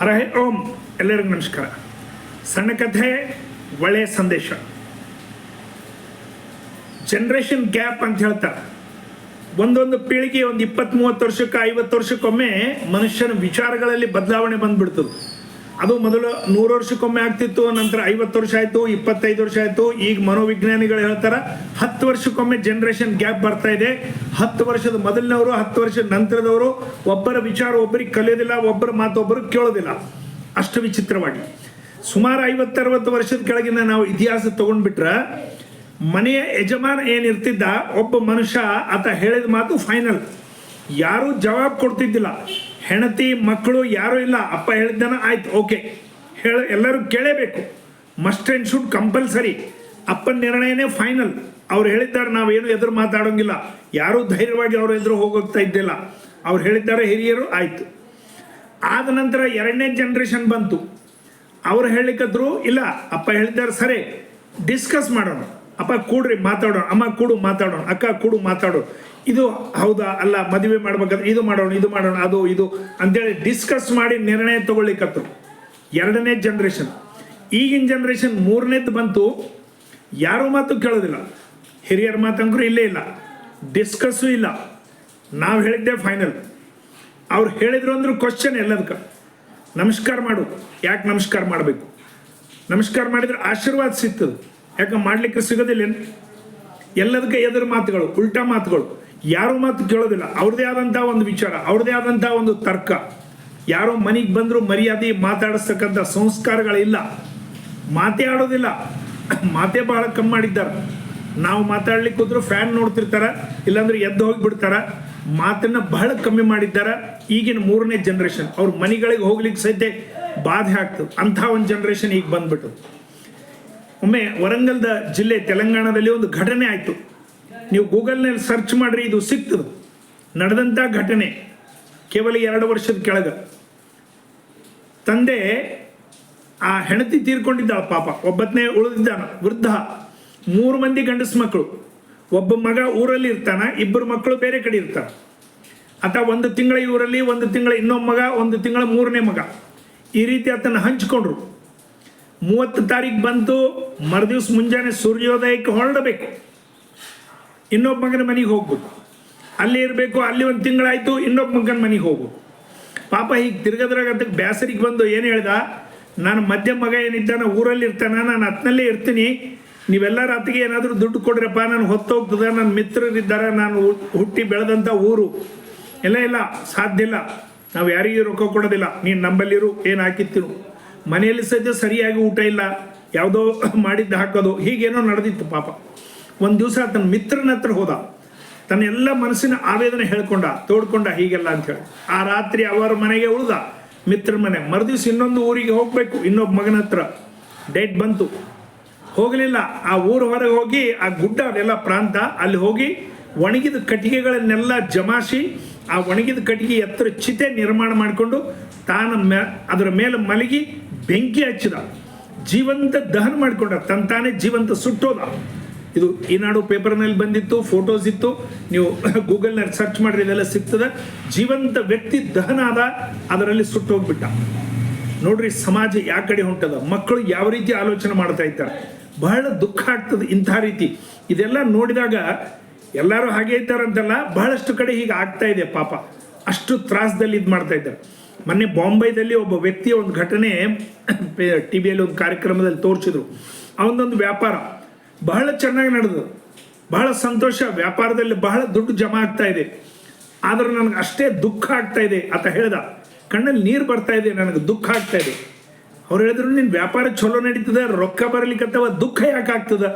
ಹರ ಹೇ ಓಂ. ಎಲ್ಲರಿಗೂ ನಮಸ್ಕಾರ. ಸಣ್ಣ ಕಥೆ, ಒಳ್ಳೆಯ ಸಂದೇಶ. ಜನ್ರೇಷನ್ ಗ್ಯಾಪ್ ಅಂತ ಹೇಳ್ತಾರೆ. ಒಂದೊಂದು ಪೀಳಿಗೆ ಒಂದು ಇಪ್ಪತ್ತ್ ಮೂವತ್ತು ವರ್ಷಕ್ಕೆ ಐವತ್ತು ವರ್ಷಕ್ಕೊಮ್ಮೆ ಮನುಷ್ಯನ ವಿಚಾರಗಳಲ್ಲಿ ಬದಲಾವಣೆ ಬಂದ್ಬಿಡ್ತದೆ. ಅದು ಮೊದಲು ನೂರು ವರ್ಷಕ್ಕೊಮ್ಮೆ ಆಗ್ತಿತ್ತು, ನಂತರ ಐವತ್ತು ವರ್ಷ ಆಯಿತು, ಇಪ್ಪತ್ತೈದು ವರ್ಷ ಆಯಿತು. ಈಗ ಮನೋವಿಜ್ಞಾನಿಗಳು ಹೇಳ್ತಾರೆ, ಹತ್ತು ವರ್ಷಕ್ಕೊಮ್ಮೆ ಜನ್ರೇಷನ್ ಗ್ಯಾಪ್ ಬರ್ತಾ ಇದೆ. ಹತ್ತು ವರ್ಷದ ಮೊದಲಿನವರು, ಹತ್ತು ವರ್ಷದ ನಂತರದವರು, ಒಬ್ಬರ ವಿಚಾರ ಒಬ್ಬರಿಗೆ ಕಲಿಯೋದಿಲ್ಲ, ಒಬ್ಬರ ಮಾತು ಒಬ್ಬರಿಗೆ ಕೇಳೋದಿಲ್ಲ. ಅಷ್ಟು ವಿಚಿತ್ರವಾಗಿ. ಸುಮಾರು ಐವತ್ತರವತ್ತು ವರ್ಷದ ಕೆಳಗಿನ ನಾವು ಇತಿಹಾಸ ತಗೊಂಡ್ಬಿಟ್ರೆ, ಮನೆಯ ಯಜಮಾನ ಏನಿರ್ತಿದ್ದ, ಒಬ್ಬ ಮನುಷ್ಯ ಆತ ಹೇಳಿದ ಮಾತು ಫೈನಲ್ ಯಾರೂ ಜವಾಬ್ ಕೊಡ್ತಿದ್ದಿಲ್ಲ. ಹೆಂಡತಿ, ಮಕ್ಕಳು, ಯಾರೂ ಇಲ್ಲ. ಅಪ್ಪ ಹೇಳಿದ್ದಾನ ಆಯ್ತು, ಓಕೆ. ಹೇಳ, ಎಲ್ಲರೂ ಕೇಳೇಬೇಕು. ಮಸ್ಟ್ ಆ್ಯಂಡ್ ಶುಡ್ ಕಂಪಲ್ಸರಿ ಅಪ್ಪನ ನಿರ್ಣಯನೇ ಫೈನಲ್ ಅವ್ರು ಹೇಳಿದ್ದಾರೆ ನಾವೇನು ಎದುರು ಮಾತಾಡೋಂಗಿಲ್ಲ. ಯಾರೂ ಧೈರ್ಯವಾಗಿ ಅವ್ರ ಎದುರು ಹೋಗೋಗ್ತಾ ಇದ್ದಿಲ್ಲ. ಅವ್ರು ಹೇಳಿದ್ದಾರೆ, ಹಿರಿಯರು, ಆಯ್ತು. ಆದ ನಂತರ ಎರಡನೇ ಜನ್ರೇಷನ್ ಬಂತು. ಅವ್ರು ಹೇಳಿಕದ್ರು ಇಲ್ಲ, ಅಪ್ಪ ಹೇಳಿದ್ದಾರೆ, ಸರಿ. ಡಿಸ್ಕಸ್ ಮಾಡೋಣ. ಅಪ್ಪ ಕೂಡ್ರಿ ಮಾತಾಡೋಣ, ಅಮ್ಮ ಕೂಡು ಮಾತಾಡೋಣ, ಅಕ್ಕ ಕೂಡು ಮಾತಾಡೋಣ. ಇದು ಹೌದಾ? ಅಲ್ಲ, ಮದುವೆ ಮಾಡ್ಬೇಕಾದ್ರೆ ಇದು ಮಾಡೋಣ ಇದು ಮಾಡೋಣ, ಅದು, ಇದು ಅಂತೇಳಿ ಡಿಸ್ಕಸ್ ಮಾಡಿ ನಿರ್ಣಯ ತಗೊಳ್ಳಿಕ್ಕತ್ತು ಎರಡನೇ ಜನ್ರೇಷನ್ ಈಗಿನ ಜನ್ರೇಷನ್ ಮೂರನೇದು ಬಂತು, ಯಾರೂ ಮಾತು ಕೇಳೋದಿಲ್ಲ. ಹಿರಿಯರ ಮಾತಂಕರು ಇಲ್ಲೇ ಇಲ್ಲ. ಡಿಸ್ಕಸ್ಸು ಇಲ್ಲ. ನಾವು ಹೇಳಿದ್ದೆ ಫೈನಲ್ ಅವ್ರು ಹೇಳಿದ್ರು ಅಂದ್ರೆ ಕ್ವಶನ್ ಎಲ್ಲದಕ್ಕೆ ನಮಸ್ಕಾರ ಮಾಡು. ಯಾಕೆ ನಮಸ್ಕಾರ ಮಾಡಬೇಕು? ನಮಸ್ಕಾರ ಮಾಡಿದ್ರೆ ಆಶೀರ್ವಾದ ಸಿಗ್ತದೆ. ಯಾಕೆ ಮಾಡ್ಲಿಕ್ಕೆ ಸಿಗೋದಿಲ್ಲ ಎಲ್ಲದಕ್ಕೆ ಎದುರು ಮಾತುಗಳು, ಉಲ್ಟಾ ಮಾತುಗಳು. ಯಾರು ಮಾತು ಕೇಳೋದಿಲ್ಲ. ಅವ್ರದೇ ಆದಂಥ ಒಂದು ವಿಚಾರ, ಅವ್ರದೇ ಆದಂಥ ಒಂದು ತರ್ಕ. ಯಾರೋ ಮನೆಗೆ ಬಂದರೂ ಮರ್ಯಾದೆ ಮಾತಾಡಿಸ್ತಕ್ಕಂಥ ಸಂಸ್ಕಾರಗಳಿಲ್ಲ. ಮಾತೇ ಆಡೋದಿಲ್ಲ. ಮಾತೇ ಬಹಳ ಕಮ್ಮಿ ಮಾಡಿದ್ದಾರೆ. ನಾವು ಮಾತಾಡ್ಲಿಕ್ಕೆ ಹೋದ್ರು ಫ್ಯಾನ್ ನೋಡ್ತಿರ್ತಾರ, ಇಲ್ಲಾಂದ್ರೆ ಎದ್ದು ಹೋಗಿಬಿಡ್ತಾರ. ಮಾತನ್ನ ಬಹಳ ಕಮ್ಮಿ ಮಾಡಿದ್ದಾರೆ. ಈಗಿನ ಮೂರನೇ ಜನ್ರೇಷನ್ ಅವ್ರ ಮನೆಗಳಿಗೆ ಹೋಗ್ಲಿಕ್ಕೆ ಸಹಿತ ಬಾಧೆ ಆಗ್ತದೆ. ಅಂಥ ಒಂದು ಜನ್ರೇಷನ್ ಈಗ ಬಂದ್ಬಿಟ್ಟು. ಒಮ್ಮೆ ವರಂಗಲ್ದ ಜಿಲ್ಲೆ ತೆಲಂಗಾಣದಲ್ಲಿ ಒಂದು ಘಟನೆ ಆಯಿತು. ನೀವು ಗೂಗಲ್ನಲ್ಲಿ ಸರ್ಚ್ ಮಾಡಿರಿ, ಇದು ಸಿಗ್ತದೆ ನಡೆದಂಥ ಘಟನೆ ಕೇವಲ ಎರಡು ವರ್ಷದ ಕೆಳಗೆ. ತಂದೆ ಆ ಹೆಣತಿ ತೀರ್ಕೊಂಡಿದ್ದಾಳ ಪಾಪ. ಒಬ್ಬತ್ತನೇ ಉಳಿದಿದ್ದಾನ, ವೃದ್ಧ. ಮೂರು ಮಂದಿ ಗಂಡಸ ಮಕ್ಕಳು. ಒಬ್ಬ ಮಗ ಊರಲ್ಲಿ ಇರ್ತಾನ, ಇಬ್ಬರು ಮಕ್ಕಳು ಬೇರೆ ಕಡೆ ಇರ್ತಾರೆ. ಆತ ಒಂದು ತಿಂಗಳ ಊರಲ್ಲಿ, ಒಂದು ತಿಂಗಳ ಇನ್ನೊಬ್ಬ ಮಗ, ಒಂದು ತಿಂಗಳ ಮೂರನೇ ಮಗ. ಈ ರೀತಿ ಆತನ ಹಂಚ್ಕೊಂಡ್ರು. ಮೂವತ್ತು ತಾರೀಕು ಬಂತು ಮರುದಿವ್ಸ ಮುಂಜಾನೆ ಸೂರ್ಯೋದಯಕ್ಕೆ ಹೊರಡಬೇಕು. ಇನ್ನೊಬ್ಬ ಮಗನ ಮನೆಗೆ ಹೋಗ್ಬೇಕು. ಅಲ್ಲಿ ಇರಬೇಕು, ಅಲ್ಲಿ ಒಂದು ತಿಂಗಳಾಯಿತು, ಇನ್ನೊಬ್ಬ ಮಗನ ಮನೆಗೆ ಹೋಗ್ಬೇಕು. ಪಾಪ ಹೀಗೆ ತಿರ್ಗದ್ರಾಗ ಅದಕ್ಕೆ ಬೇಸರಿಗೆ ಬಂದು ಏನು ಹೇಳ್ದ? ನಾನು ಮಧ್ಯ ಮಗ ಏನಿದ್ದಾನ ಊರಲ್ಲಿ ಇರ್ತಾನ, ನಾನು ಹತ್ತಿನಲ್ಲೇ ಇರ್ತೀನಿ. ನೀವೆಲ್ಲರ ರಾತ್ರಿಗೆ ಏನಾದರೂ ದುಡ್ಡು ಕೊಡ್ರಪ್ಪ, ನಾನು ಹೊತ್ತೋಗ್ತದ, ನನ್ನ ಮಿತ್ರರಿದ್ದಾರೆ, ನಾನು ಹುಟ್ಟಿ ಬೆಳೆದಂಥ ಊರು. ಎಲ್ಲ ಇಲ್ಲ, ಸಾಧ್ಯ ಇಲ್ಲ. ನಾವು ಯಾರಿಗೂ ರೊಕ್ಕ ಕೊಡೋದಿಲ್ಲ. ನೀನು ನಂಬಲ್ಲಿರು, ಏನು ಹಾಕಿತ್ತಿರು ಮನೆಯಲ್ಲಿ ಸದ್ಯ ಸರಿಯಾಗಿ ಊಟ ಇಲ್ಲ, ಯಾವುದೋ ಮಾಡಿದ್ದು ಹಾಕೋದು, ಹೀಗೇನೋ ನಡೆದಿತ್ತು ಪಾಪ. ಒಂದು ದಿವಸ ತನ್ನ ಮಿತ್ರನ ಹತ್ರ ಹೋದ. ತನ್ನ ಎಲ್ಲ ಮನಸ್ಸಿನ ಆವೇದನೆ ಹೇಳ್ಕೊಂಡ, ತೋಡ್ಕೊಂಡ ಹೀಗೆಲ್ಲ ಅಂತ ಹೇಳಿ. ಆ ರಾತ್ರಿ ಅವರ ಮನೆಗೆ ಉಳ್ದ. ಮಿತ್ರ ಮನೆ, ಮರುದಿವ್ಸ ಇನ್ನೊಂದು ಊರಿಗೆ ಹೋಗಬೇಕು, ಇನ್ನೊಬ್ಬ ಮಗನ ಹತ್ರ. ಡೇಟ್ ಬಂತು. ಹೋಗಲಿಲ್ಲ. ಆ ಊರ ಹೊರಗೆ ಹೋಗಿ, ಆ ಗುಡ್ಡ, ಅದೆಲ್ಲ ಪ್ರಾಂತ, ಅಲ್ಲಿ ಹೋಗಿ ಒಣಗಿದ ಕಟ್ಟಿಗೆಗಳನ್ನೆಲ್ಲ ಜಮಾಸಿ ಆ ಒಣಗಿದ ಕಟ್ಟಿಗೆ ಎತ್ತರ ಚಿತೆ ನಿರ್ಮಾಣ ಮಾಡಿಕೊಂಡು ತಾನ ಮೇ, ಅದರ ಮೇಲೆ ಮಲಗಿ ಬೆಂಕಿ ಹಚ್ಚಿದ. ಜೀವಂತ ದಹನ ಮಾಡಿಕೊಂಡ. ತನ್ನ ತಾನೇ ಜೀವಂತ ಸುಟ್ಟೋದ. ಇದು ಈನಾಡು ಪೇಪರ್ನಲ್ಲಿ ಬಂದಿತ್ತು, ಫೋಟೋಸ್ ಇತ್ತು. ನೀವು ಗೂಗಲ್ನಲ್ಲಿ ಸರ್ಚ್ ಮಾಡಿದ್ರೆ ಇದೆಲ್ಲ ಸಿಗ್ತದೆ. ಜೀವಂತ ವ್ಯಕ್ತಿ ದಹನ ಆದ, ಅದರಲ್ಲಿ ಸುಟ್ಟೋಗ್ಬಿಟ್ಟ. ನೋಡ್ರಿ, ಸಮಾಜ ಯಾವ ಕಡೆ ಹೊಂಟದ? ಮಕ್ಕಳು ಯಾವ ರೀತಿ ಆಲೋಚನೆ ಮಾಡ್ತಾ ಇದ್ದಾರೆ? ಬಹಳ ದುಃಖ ಆಗ್ತದೆ ಇಂಥ ರೀತಿ. ಇದೆಲ್ಲ ನೋಡಿದಾಗ ಎಲ್ಲರೂ ಹಾಗೆ ಇದ್ದಾರಂತಲ್ಲ, ಬಹಳಷ್ಟು ಕಡೆ ಹೀಗೆ ಆಗ್ತಾ ಇದೆ ಪಾಪ. ಅಷ್ಟು ತ್ರಾಸದಲ್ಲಿ ಇದು ಮಾಡ್ತಾ ಇದ್ದಾರೆ. ಮೊನ್ನೆ ಬಾಂಬೈದಲ್ಲಿ ಒಬ್ಬ ವ್ಯಕ್ತಿಯ ಒಂದು ಘಟನೆ ಟಿ ವಿಯಲ್ಲಿ ಒಂದು ಕಾರ್ಯಕ್ರಮದಲ್ಲಿ ತೋರಿಸಿದ್ರು. ಅವನದೊಂದು ವ್ಯಾಪಾರ. ಬಹಳ ಚೆನ್ನಾಗಿ ನಡೆದು, ಬಹಳ ಸಂತೋಷ. ವ್ಯಾಪಾರದಲ್ಲಿ ಬಹಳ ದುಡ್ಡು ಜಮಾ ಆಗ್ತಾ ಇದೆ. ಆದ್ರೆ ನನಗೆ ಅಷ್ಟೇ ದುಃಖ ಆಗ್ತಾ ಇದೆ ಅಂತ ಹೇಳ್ದ. ಕಣ್ಣಲ್ಲಿ ನೀರು ಬರ್ತಾ ಇದೆ, ನನಗೆ ದುಃಖ ಆಗ್ತಾ ಇದೆ. ಅವ್ರು ಹೇಳಿದ್ರು ನಿನ್ನ ವ್ಯಾಪಾರ ಚಲೋ ನಡೀತದ, ರೊಕ್ಕ ಬರ್ಲಿಕ್ಕತ್ತವ ದುಃಖ ಯಾಕೆ ಆಗ್ತದ?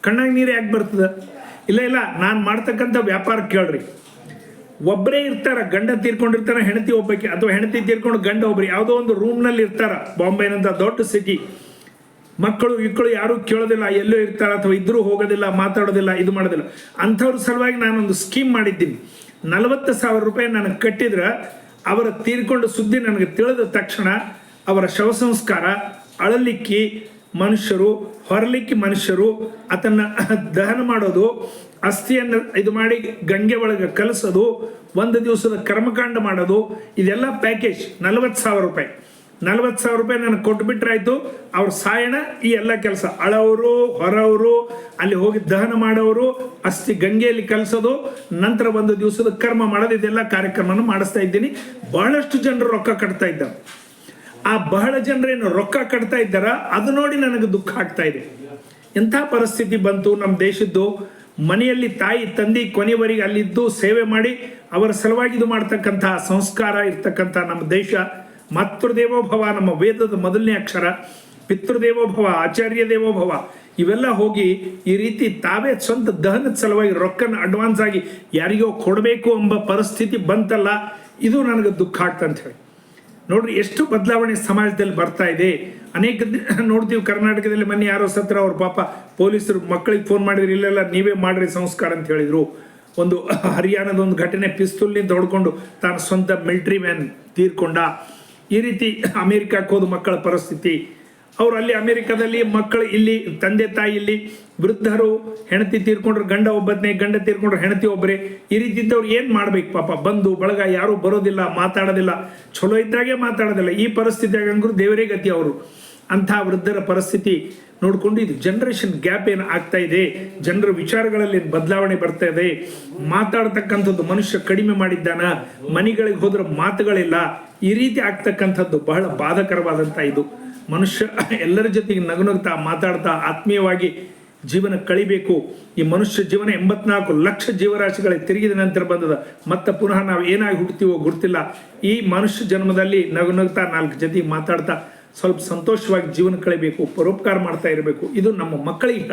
ಕಣ್ಣಾಗ ನೀರು ಯಾಕೆ ಬರ್ತದ? ಇಲ್ಲ ಇಲ್ಲ, ನಾನು ಮಾಡ್ತಕ್ಕಂಥ ವ್ಯಾಪಾರ ಕೇಳ್ರಿ. ಒಬ್ಬರೇ ಇರ್ತಾರ, ಗಂಡ ತೀರ್ಕೊಂಡಿರ್ತಾರ, ಹೆಂಡತಿ ಒಬ್ಬಕ್ಕೆ ಅಥವಾ ಹೆಂಡತಿ ತೀರ್ಕೊಂಡು ಗಂಡ ಒಬ್ಬರಿ ಯಾವುದೋ ಒಂದು ರೂಮ್ನಲ್ಲಿ ಇರ್ತಾರ ಬಾಂಬೆನಂತ ದೊಡ್ಡ ಸಿಟಿ ಮಕ್ಕಳು ಇಕ್ಕಳು ಯಾರು ಕೇಳೋದಿಲ್ಲ, ಎಲ್ಲೋ ಇರ್ತಾರ ಅಥವಾ ಇದ್ರೂ ಹೋಗೋದಿಲ್ಲ, ಮಾತಾಡೋದಿಲ್ಲ, ಇದು ಮಾಡೋದಿಲ್ಲ. ಅಂಥವ್ರ ಸಲುವಾಗಿ ನಾನೊಂದು ಸ್ಕೀಮ್ ಮಾಡಿದ್ದೀನಿ. ನಲವತ್ತು ಸಾವಿರ ರೂಪಾಯಿ ನನಗೆ ಕಟ್ಟಿದ್ರೆ, ಅವರ ತೀರ್ಕೊಂಡು ಸುದ್ದಿ ನನಗೆ ತಿಳಿದ ತಕ್ಷಣ ಅವರ ಶವ ಸಂಸ್ಕಾರ, ಅಳಲಿಕ್ಕಿ ಮನುಷ್ಯರು, ಹೊರಲಿಕ್ಕೆ ಮನುಷ್ಯರು ಅದನ್ನು ದಹನ ಮಾಡೋದು, ಅಸ್ಥಿಯನ್ನು ಇದು ಮಾಡಿ ಗಂಗೆ ಒಳಗೆ ಕಲಿಸೋದು, ಒಂದು ದಿವಸದ ಕರ್ಮಕಾಂಡ ಮಾಡೋದು, ಇದೆಲ್ಲ ಪ್ಯಾಕೇಜ್ ನಲವತ್ತು ಸಾವಿರ ರೂಪಾಯಿ. ನಲ್ವತ್ತು ಸಾವಿರ ರೂಪಾಯಿ ನನಗೆ ಕೊಟ್ಬಿಟ್ರಾಯ್ತು ಅವ್ರ ಸಾಯಣ ಈ ಎಲ್ಲ ಕೆಲಸ. ಅಳವರು ಹೊರವರು, ಅಲ್ಲಿ ಹೋಗಿ ದಹನ ಮಾಡೋರು, ಅಸ್ಥಿ ಗಂಗೆಯಲ್ಲಿ ಕಲಿಸೋದು, ನಂತರ ಒಂದು ದಿವಸದ ಕರ್ಮ ಮಾಡೋದು, ಇದೆಲ್ಲ ಕಾರ್ಯಕ್ರಮನ ಮಾಡಿಸ್ತಾ ಇದ್ದೀನಿ. ಬಹಳಷ್ಟು ಜನರು ರೊಕ್ಕ ಕಟ್ತಾ ಇದ್ದಾರೆ. ಆ ಬಹಳ ಜನರೇನು ರೊಕ್ಕ ಕಟ್ತಾ ಇದ್ದಾರ? ಅದು ನೋಡಿ ನನಗೆ ದುಃಖ ಆಗ್ತಾ ಇದೆ. ಎಂಥ ಪರಿಸ್ಥಿತಿ ಬಂತು? ನಮ್ಮ ದೇಶದ್ದು ಮನೆಯಲ್ಲಿ ತಾಯಿ, ತಂದೆ, ಕೊನೆಯವರೆಗೆ ಅಲ್ಲಿದ್ದು ಸೇವೆ ಮಾಡಿ ಅವರ ಸಲುವಾಗಿ ಇದು ಮಾಡ್ತಕ್ಕಂತಹ ಸಂಸ್ಕಾರ ಇರ್ತಕ್ಕಂಥ ನಮ್ಮ ದೇಶ. ಮಾತೃದೇವೋಭವ ನಮ್ಮ ವೇದದ ಮೊದಲನೇ ಅಕ್ಷರ. ಪಿತೃದೇವೋಭವ ಆಚಾರ್ಯ ದೇವೋಭವ ಇವೆಲ್ಲ ಹೋಗಿ ಈ ರೀತಿ ತಾವೇ ಸ್ವಂತ ದಹನದ ಸಲುವಾಗಿ ರೊಕ್ಕನ ಅಡ್ವಾನ್ಸ್ ಆಗಿ ಯಾರಿಗೋ ಕೊಡಬೇಕು ಎಂಬ ಪರಿಸ್ಥಿತಿ ಬಂತಲ್ಲ, ಇದು ನನಗೆ ದುಃಖ ಆಗ್ತಂತ ಹೇಳಿ. ನೋಡ್ರಿ, ಎಷ್ಟು ಬದಲಾವಣೆ ಸಮಾಜದಲ್ಲಿ ಬರ್ತಾ ಇದೆ. ಅನೇಕ ನೋಡ್ತೀವಿ, ಕರ್ನಾಟಕದಲ್ಲಿ ಮೊನ್ನೆ ಯಾರೋ ಸತ್ರ ಅವ್ರ ಪಾಪ ಪೊಲೀಸರು ಮಕ್ಕಳಿಗೆ ಫೋನ್ ಮಾಡಿದ್ರು ಇಲ್ಲೆಲ್ಲ ನೀವೇ ಮಾಡ್ರಿ ಸಂಸ್ಕಾರ ಅಂತ ಹೇಳಿದ್ರು. ಒಂದು ಹರಿಯಾಣದ ಒಂದು ಘಟನೆ ಪಿಸ್ತೂಲ್ನಿಂದ ಹೊಡ್ಕೊಂಡು ತಾನು ಸ್ವಂತ ಮಿಲಿಟರಿ ಮ್ಯಾನ್ ತೀರ್ಕೊಂಡ. ಈ ರೀತಿ ಅಮೇರಿಕಾಕ್ಕೆ ಹೋದ ಮಕ್ಕಳ ಪರಿಸ್ಥಿತಿ ಅವ್ರು ಅಲ್ಲಿ ಅಮೆರಿಕದಲ್ಲಿ ಮಕ್ಕಳು ಇಲ್ಲಿ, ತಂದೆ ತಾಯಿ ಇಲ್ಲಿ, ವೃದ್ಧರು, ಹೆಂಡತಿ ತೀರ್ಕೊಂಡ್ರು, ಗಂಡ ಒಬ್ಬನೇ, ಗಂಡ ತೀರ್ಕೊಂಡ್ರು ಹೆಣತಿ ಒಬ್ಬರೇ, ಈ ರೀತಿ ಇದ್ದವ್ರು ಏನು ಮಾಡ್ಬೇಕು ಪಾಪ? ಬಂದು, ಬಳಗ, ಯಾರು ಬರೋದಿಲ್ಲ, ಮಾತಾಡೋದಿಲ್ಲ ಚಲೋ ಇದ್ದಾಗೆ ಮಾತಾಡೋದಿಲ್ಲ. ಈ ಪರಿಸ್ಥಿತಿ ಅಂದ್ರು ದೇವರೇ ಗತಿ ಅವರು. ಅಂಥ ವೃದ್ಧರ ಪರಿಸ್ಥಿತಿ ನೋಡಿಕೊಂಡು ಇದು ಜನರೇಷನ್ ಗ್ಯಾಪ್ ಏನು ಆಗ್ತಾ ಇದೆ. ಜನರ ವಿಚಾರಗಳಲ್ಲಿ ಬದಲಾವಣೆ ಬರ್ತಾ ಇದೆ. ಮಾತಾಡ್ತಕ್ಕಂಥದ್ದು ಮನುಷ್ಯ ಕಡಿಮೆ ಮಾಡಿದ್ದಾನ, ಮನೆಗಳಿಗೆ ಹೋದ್ರೆ ಮಾತುಗಳಿಲ್ಲ, ಈ ರೀತಿ ಆಗ್ತಕ್ಕಂಥದ್ದು ಬಹಳ ಬಾಧಕರವಾದಂಥ ಇದು. ಮನುಷ್ಯ ಎಲ್ಲರ ಜೊತೆಗೆ ನಗುನಗ್ತಾ ಮಾತಾಡ್ತಾ ಆತ್ಮೀಯವಾಗಿ ಜೀವನ ಕಳಿಬೇಕು. ಈ ಮನುಷ್ಯ ಜೀವನ ಎಂಬತ್ನಾಲ್ಕು ಲಕ್ಷ ಜೀವರಾಶಿಗಳಿಗೆ ತಿರುಗಿದ ನಂತರ ಬಂದದ. ಮತ್ತೆ ಪುನಃ ನಾವು ಏನಾಗಿ ಹುಡ್ತೀವೋ ಗೊತ್ತಿಲ್ಲ. ಈ ಮನುಷ್ಯ ಜನ್ಮದಲ್ಲಿ ನಗು ನಗ್ತಾ ನಾಲ್ಕು ಜೊತೆಗೆ ಮಾತಾಡ್ತಾ ಸ್ವಲ್ಪ ಸಂತೋಷವಾಗಿ ಜೀವನ ಕಳಿಬೇಕು, ಪರೋಪಕಾರ ಮಾಡ್ತಾ ಇರಬೇಕು. ಇದು ನಮ್ಮ ಮಕ್ಕಳಿಗೆ